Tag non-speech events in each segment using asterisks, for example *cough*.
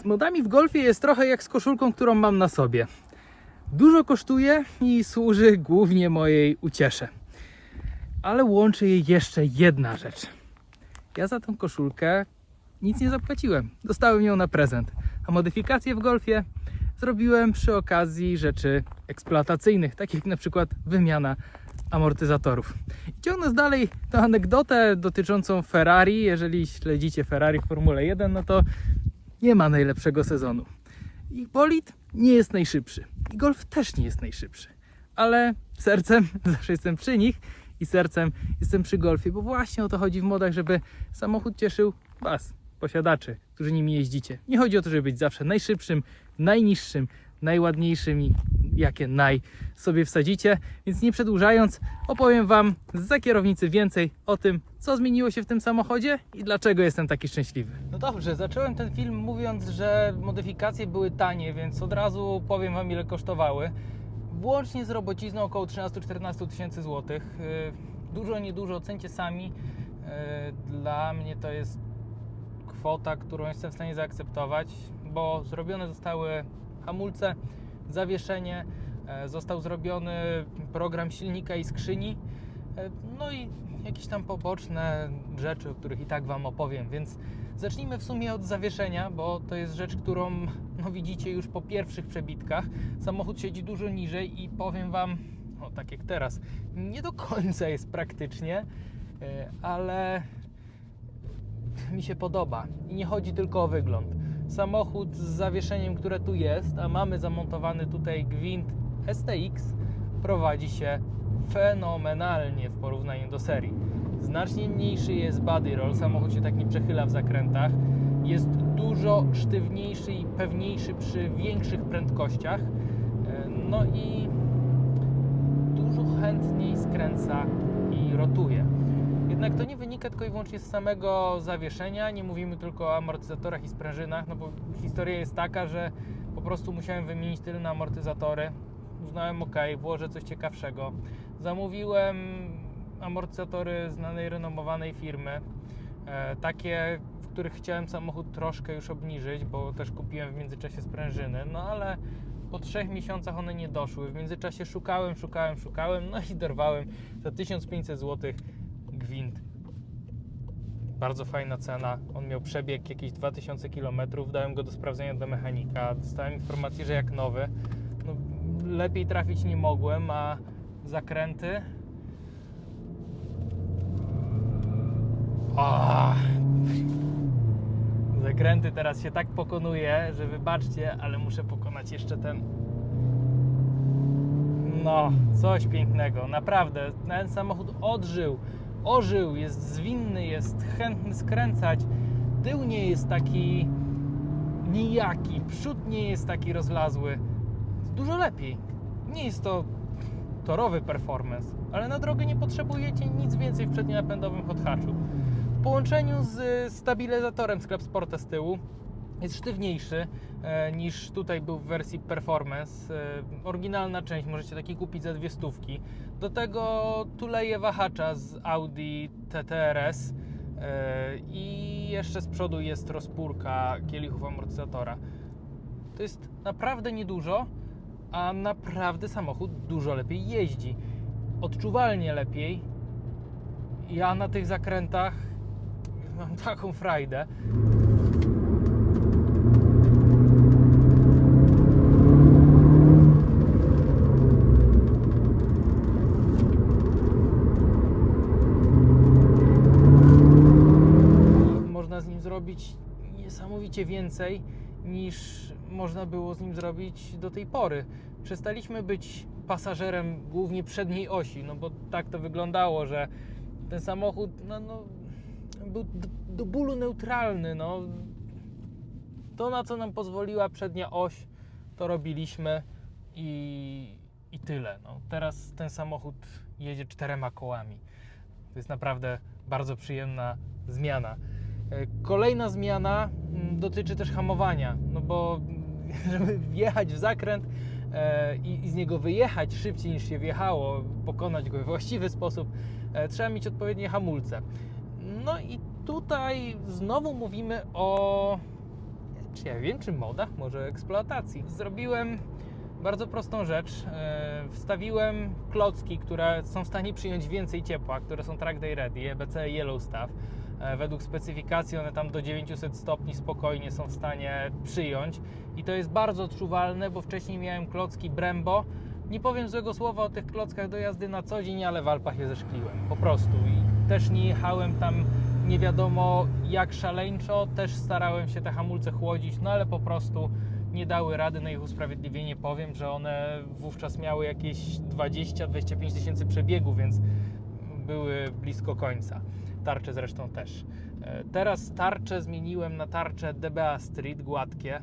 Z modami w golfie jest trochę jak z koszulką, którą mam na sobie. Dużo kosztuje i służy głównie mojej uciesze. Ale łączy je jeszcze jedna rzecz. Ja za tą koszulkę nic nie zapłaciłem. Dostałem ją na prezent. A modyfikacje w golfie zrobiłem przy okazji rzeczy eksploatacyjnych, takich jak na przykład wymiana amortyzatorów. I Ciągnąc dalej tę anegdotę dotyczącą Ferrari, jeżeli śledzicie Ferrari w Formule 1, no to nie ma najlepszego sezonu. Ich bolid nie jest najszybszy. I golf też nie jest najszybszy. Ale sercem *laughs* zawsze jestem przy nich i sercem jestem przy golfie, bo właśnie o to chodzi w modach, żeby samochód cieszył Was, posiadaczy, którzy nimi jeździcie. Nie chodzi o to, żeby być zawsze najszybszym, najniższym, najładniejszym i jakie naj sobie wsadzicie. Więc nie przedłużając, opowiem Wam za kierownicy więcej o tym, co zmieniło się w tym samochodzie i dlaczego jestem taki szczęśliwy. No dobrze, zacząłem ten film mówiąc, że modyfikacje były tanie, więc od razu powiem Wam ile kosztowały. Włącznie z robocizną około 13-14 tysięcy złotych. Yy, Dużo, niedużo, ocencie sami. Yy, Dla mnie to jest kwota, którą jestem w stanie zaakceptować, bo zrobione zostały hamulce, zawieszenie, e, został zrobiony program silnika i skrzyni, e, no i jakieś tam poboczne rzeczy, o których i tak Wam opowiem, więc zacznijmy w sumie od zawieszenia, bo to jest rzecz, którą no, widzicie już po pierwszych przebitkach. Samochód siedzi dużo niżej i powiem Wam, no tak jak teraz, nie do końca jest praktycznie, e, ale mi się podoba. I nie chodzi tylko o wygląd. Samochód z zawieszeniem, które tu jest, a mamy zamontowany tutaj gwint STX, prowadzi się fenomenalnie w porównaniu do serii. Znacznie mniejszy jest body roll, samochód się tak nie przechyla w zakrętach. Jest dużo sztywniejszy i pewniejszy przy większych prędkościach. E, No i dużo chętniej skręca i rotuje. Jednak to nie wynika tylko i wyłącznie z samego zawieszenia, nie mówimy tylko o amortyzatorach i sprężynach, no bo historia jest taka, że po prostu musiałem wymienić tylne amortyzatory. Uznałem, ok, włożę coś ciekawszego. Zamówiłem amortyzatory znanej, renomowanej firmy, e, takie, w których chciałem samochód troszkę już obniżyć, bo też kupiłem w międzyczasie sprężyny, no ale po trzech miesiącach one nie doszły. W międzyczasie szukałem, szukałem, szukałem, no i dorwałem za 1500 zł gwint. Bardzo fajna cena. On miał przebieg jakieś 2000 km. Dałem go do sprawdzenia do mechanika. Dostałem informację, że jak nowy. No, lepiej trafić nie mogłem, a zakręty. Ah. Zakręty teraz się tak pokonuje, że wybaczcie, ale muszę pokonać jeszcze ten no, coś pięknego, naprawdę. Ten samochód odżył, ożył, jest zwinny, jest chętny skręcać. Tył nie jest taki nijaki, przód nie jest taki rozlazły. Dużo lepiej. Nie jest to torowy performance, ale na drogę nie potrzebujecie nic więcej w przednionapędowym hot hatchu. W połączeniu z stabilizatorem Sklep Sporta z tyłu jest sztywniejszy e, niż tutaj był w wersji Performance. E, oryginalna część możecie taki kupić za dwie stówki. Do tego tuleje wahacza z Audi TTRS e, i jeszcze z przodu jest rozpórka kielichów amortyzatora. To jest naprawdę niedużo, a naprawdę samochód dużo lepiej jeździ. Odczuwalnie lepiej. Ja na tych zakrętach mam taką frajdę. Można z nim zrobić niesamowicie więcej niż można było z nim zrobić do tej pory. Przestaliśmy być pasażerem głównie przedniej osi, no bo tak to wyglądało, że ten samochód no, no, był do, do bólu neutralny. No. To, na co nam pozwoliła przednia oś, to robiliśmy i, i tyle. No. Teraz ten samochód jedzie czterema kołami. To jest naprawdę bardzo przyjemna zmiana. E, Kolejna zmiana mm, dotyczy też hamowania, no bo *laughs* żeby wjechać w zakręt e, i, z niego wyjechać szybciej niż się wjechało, pokonać go we właściwy sposób, e, trzeba mieć odpowiednie hamulce. No i tutaj znowu mówimy o czy ja wiem, czy moda, może eksploatacji. Zrobiłem bardzo prostą rzecz. Wstawiłem klocki, które są w stanie przyjąć więcej ciepła, które są track day ready, EBC Yellow Stuff. E, Według specyfikacji one tam do 900 stopni spokojnie są w stanie przyjąć i to jest bardzo odczuwalne, bo wcześniej miałem klocki Brembo. Nie powiem złego słowa o tych klockach do jazdy na co dzień, ale w Alpach je zeszkliłem, po prostu. I też nie jechałem tam nie wiadomo jak szaleńczo, też starałem się te hamulce chłodzić, no ale po prostu nie dały rady na ich usprawiedliwienie. Powiem, że one wówczas miały jakieś 20-25 tysięcy przebiegu, więc były blisko końca. Tarcze zresztą też. E, Teraz tarcze zmieniłem na tarcze DBA Street, gładkie. E,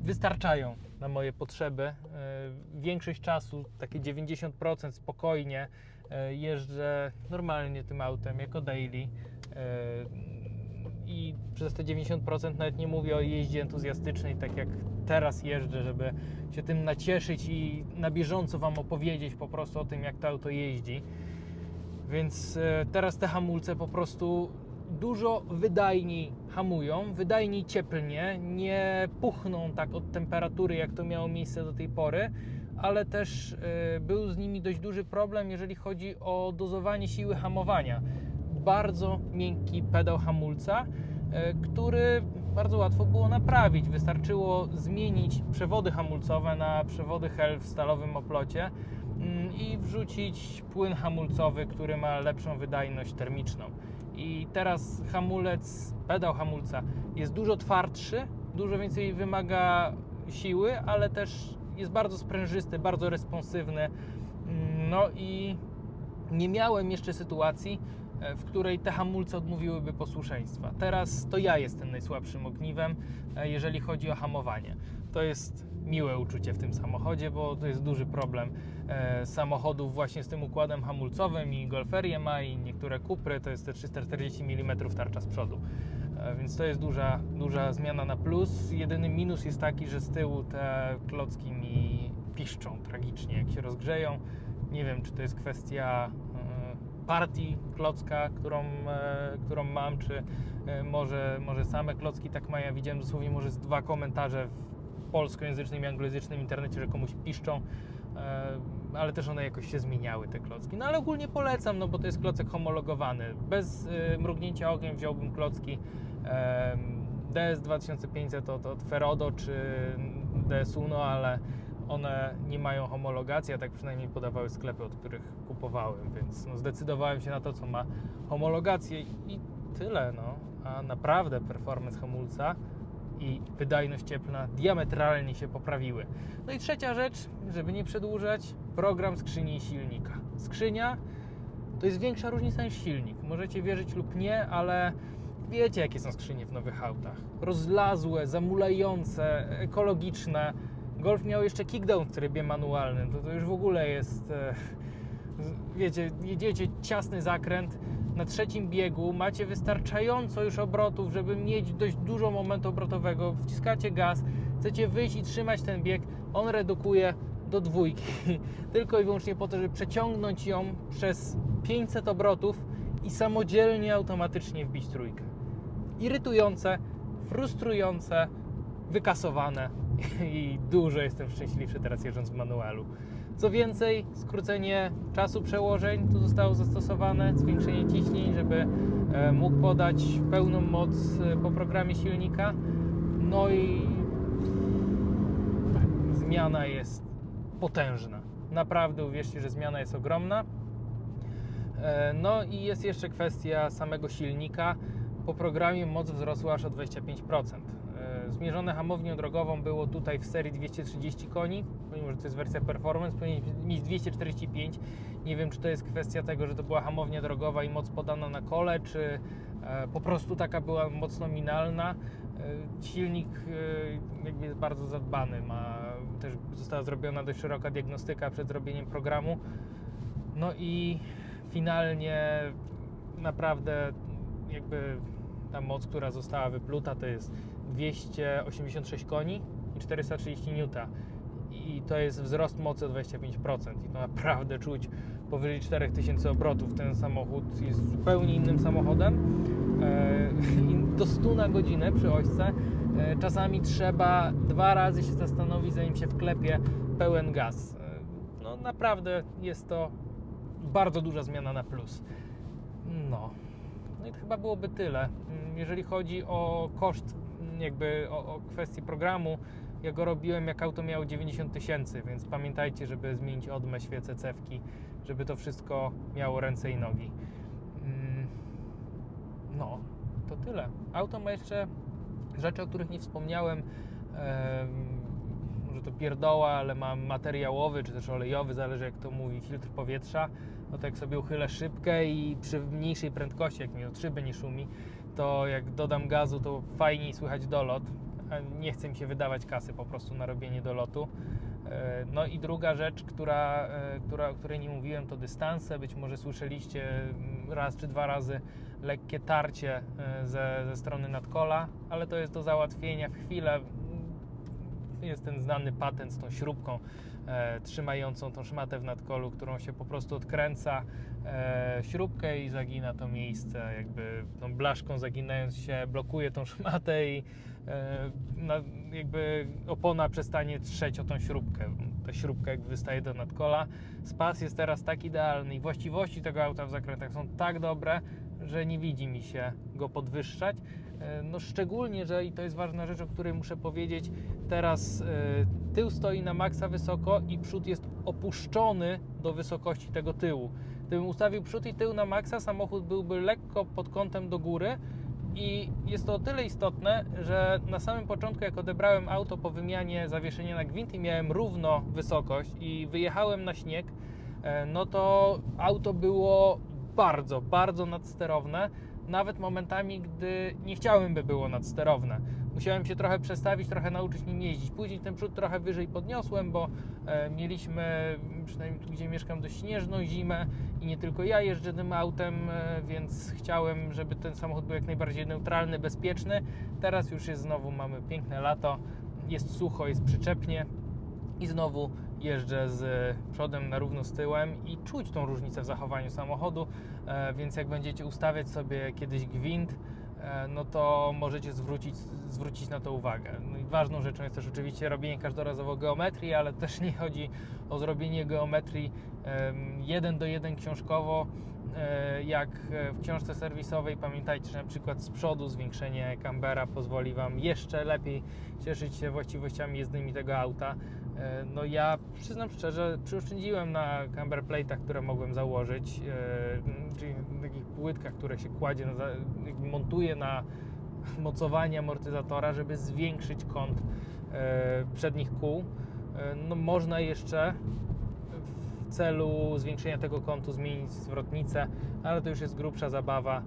Wystarczają na moje potrzeby. E, Większość czasu, takie 90% spokojnie jeżdżę normalnie tym autem, jako daily. I przez te 90% nawet nie mówię o jeździe entuzjastycznej, tak jak teraz jeżdżę, żeby się tym nacieszyć i na bieżąco Wam opowiedzieć po prostu o tym, jak to auto jeździ. Więc e, teraz te hamulce po prostu dużo wydajniej hamują, wydajniej cieplnie, nie puchną tak od temperatury, jak to miało miejsce do tej pory, ale też e, był z nimi dość duży problem, jeżeli chodzi o dozowanie siły hamowania. Bardzo miękki pedał hamulca, e, który bardzo łatwo było naprawić. Wystarczyło zmienić przewody hamulcowe na przewody HEL w stalowym oplocie i wrzucić płyn hamulcowy, który ma lepszą wydajność termiczną. I teraz hamulec, pedał hamulca jest dużo twardszy, dużo więcej wymaga siły, ale też jest bardzo sprężysty, bardzo responsywny. Mm, No i nie miałem jeszcze sytuacji, e, w której te hamulce odmówiłyby posłuszeństwa. Teraz to ja jestem najsłabszym ogniwem, e, jeżeli chodzi o hamowanie. To jest miłe uczucie w tym samochodzie, bo to jest duży problem e, samochodów właśnie z tym układem hamulcowym i Golferię ma i niektóre Kupry, to jest te 340 mm tarcza z przodu. E, Więc to jest duża, duża zmiana na plus. Jedyny minus jest taki, że z tyłu te klocki mi piszczą tragicznie, jak się rozgrzeją. Nie wiem, czy to jest kwestia e, partii klocka, którą, e, którą mam, czy e, może, może same klocki tak mają. Ja widziałem dosłownie może z dwa komentarze w polskojęzycznym i anglojęzycznym internecie, że komuś piszczą, e, ale też one jakoś się zmieniały, te klocki. No ale ogólnie polecam, no bo to jest klocek homologowany. Bez e, mrugnięcia okiem wziąłbym klocki e, DS 2500 od, od Ferodo czy DS Uno, ale one nie mają homologacji, a tak przynajmniej podawały sklepy, od których kupowałem, więc no, zdecydowałem się na to, co ma homologację i tyle, no. A naprawdę performance hamulca i wydajność cieplna diametralnie się poprawiły. No i trzecia rzecz, żeby nie przedłużać, program skrzyni i silnika. Skrzynia to jest większa różnica niż silnik. Możecie wierzyć lub nie, ale wiecie jakie są skrzynie w nowych autach. Rozlazłe, zamulające, ekologiczne. Golf miał jeszcze kickdown w trybie manualnym. To, to już w ogóle jest... E, wiecie, jedziecie ciasny zakręt, na trzecim biegu macie wystarczająco już obrotów, żeby mieć dość dużo momentu obrotowego, wciskacie gaz, chcecie wyjść i trzymać ten bieg, on redukuje do dwójki, *laughs* tylko i wyłącznie po to, żeby przeciągnąć ją przez 500 obrotów i samodzielnie, automatycznie wbić trójkę. Irytujące, frustrujące, wykasowane *laughs* i dużo jestem szczęśliwszy teraz jeżdżąc w manualu. Co więcej, skrócenie czasu przełożeń tu zostało zastosowane, zwiększenie ciśnień, żeby e, mógł podać pełną moc e, po programie silnika. No i zmiana jest potężna. Naprawdę uwierzcie, że zmiana jest ogromna. E, No i jest jeszcze kwestia samego silnika. Po programie moc wzrosła aż o 25%. Zmierzone hamownią drogową było tutaj w serii 230 koni, pomimo że to jest wersja performance, powinien mieć 245. Nie wiem, czy to jest kwestia tego, że to była hamownia drogowa i moc podana na kole, czy e, po prostu taka była moc nominalna. E, Silnik e, jakby jest bardzo zadbany, ma, też została zrobiona dość szeroka diagnostyka przed zrobieniem programu. No i finalnie naprawdę jakby ta moc, która została wypluta to jest 286 koni i 430 N. I to jest wzrost mocy o 25%. I to naprawdę czuć powyżej 4000 obrotów. Ten samochód jest zupełnie innym samochodem. E, *laughs* I do 100 na godzinę przy ośce E, Czasami trzeba dwa razy się zastanowić, zanim się wklepie pełen gaz. E, No naprawdę jest to bardzo duża zmiana na plus. No. No i to chyba byłoby tyle. Mm, Jeżeli chodzi o koszt, jakby o, o kwestię programu, ja go robiłem jak auto miało 90 tysięcy, więc pamiętajcie, żeby zmienić odmę, świece, cewki, żeby to wszystko miało ręce i nogi. Mm, No, to tyle. Auto ma jeszcze rzeczy, o których nie wspomniałem. Em, Może to pierdoła, ale mam materiałowy czy też olejowy, zależy jak to mówi, filtr powietrza. No to jak sobie uchylę szybkę i przy mniejszej prędkości, jak mi od szyby nie szumi, to jak dodam gazu, to fajniej słychać dolot. A Nie chce mi się wydawać kasy po prostu na robienie dolotu. E, No i druga rzecz, która, e, która, o której nie mówiłem, to dystanse. Być może słyszeliście mm, raz czy dwa razy lekkie tarcie e, ze, ze strony nadkola, ale to jest do załatwienia w chwilę. Jest ten znany patent z tą śrubką e, trzymającą tą szmatę w nadkolu, którą się po prostu odkręca e, śrubkę i zagina to miejsce, jakby tą blaszką zaginając się, blokuje tą szmatę i e, jakby opona przestanie trzeć o tą śrubkę. Ta śrubka jak wystaje do nadkola. Spas jest teraz tak idealny i właściwości tego auta w zakrętach są tak dobre, że nie widzi mi się go podwyższać. E, No szczególnie, że i to jest ważna rzecz, o której muszę powiedzieć, teraz e, tył stoi na maksa wysoko i przód jest opuszczony do wysokości tego tyłu. Gdybym ustawił przód i tył na maksa, samochód byłby lekko pod kątem do góry i jest to o tyle istotne, że na samym początku, jak odebrałem auto po wymianie zawieszenia na gwint i miałem równo wysokość i wyjechałem na śnieg, e, no to auto było bardzo, bardzo nadsterowne, nawet momentami, gdy nie chciałem, by było nadsterowne. Musiałem się trochę przestawić, trochę nauczyć nim jeździć. Później ten przód trochę wyżej podniosłem, bo e, mieliśmy, przynajmniej tu gdzie mieszkam, dość śnieżną zimę i nie tylko ja jeżdżę tym autem, e, więc chciałem, żeby ten samochód był jak najbardziej neutralny, bezpieczny. Teraz już jest znowu, mamy piękne lato, jest sucho, jest przyczepnie i znowu jeżdżę z przodem na równo z tyłem i czuć tą różnicę w zachowaniu samochodu, e, więc jak będziecie ustawiać sobie kiedyś gwint, e, no to możecie zwrócić, zwrócić na to uwagę. No ważną rzeczą jest też oczywiście robienie każdorazowo geometrii, ale też nie chodzi o zrobienie geometrii jeden do jeden książkowo, e, jak w książce serwisowej. Pamiętajcie, że na przykład z przodu zwiększenie kambera pozwoli Wam jeszcze lepiej cieszyć się właściwościami jezdnymi tego auta. E, No ja przyznam szczerze, przyoszczędziłem na camber plate'ach, które mogłem założyć, e, czyli takich płytkach, które się kładzie, jakby montuje na *laughs* mocowanie amortyzatora, żeby zwiększyć kąt e, przednich kół. No można jeszcze w celu zwiększenia tego kątu zmienić zwrotnicę, ale to już jest grubsza zabawa.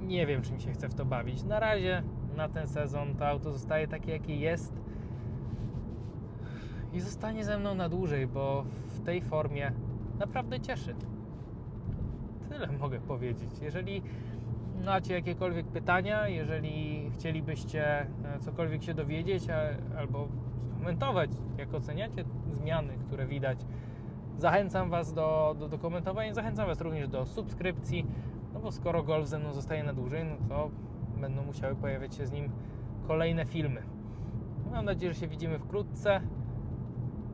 Nie wiem, czy mi się chce w to bawić. Na razie, na ten sezon, to auto zostaje takie, jakie jest i zostanie ze mną na dłużej, bo w tej formie naprawdę cieszy. Tyle *laughs* mogę powiedzieć. Jeżeli macie jakiekolwiek pytania, jeżeli chcielibyście e, cokolwiek się dowiedzieć albo komentować, jak oceniacie zmiany, które widać, zachęcam Was do, do, do komentowania. Zachęcam Was również do subskrypcji, no bo skoro Golf ze mną zostaje na dłużej, no to będą musiały pojawiać się z nim kolejne filmy. Mam nadzieję, że się widzimy wkrótce.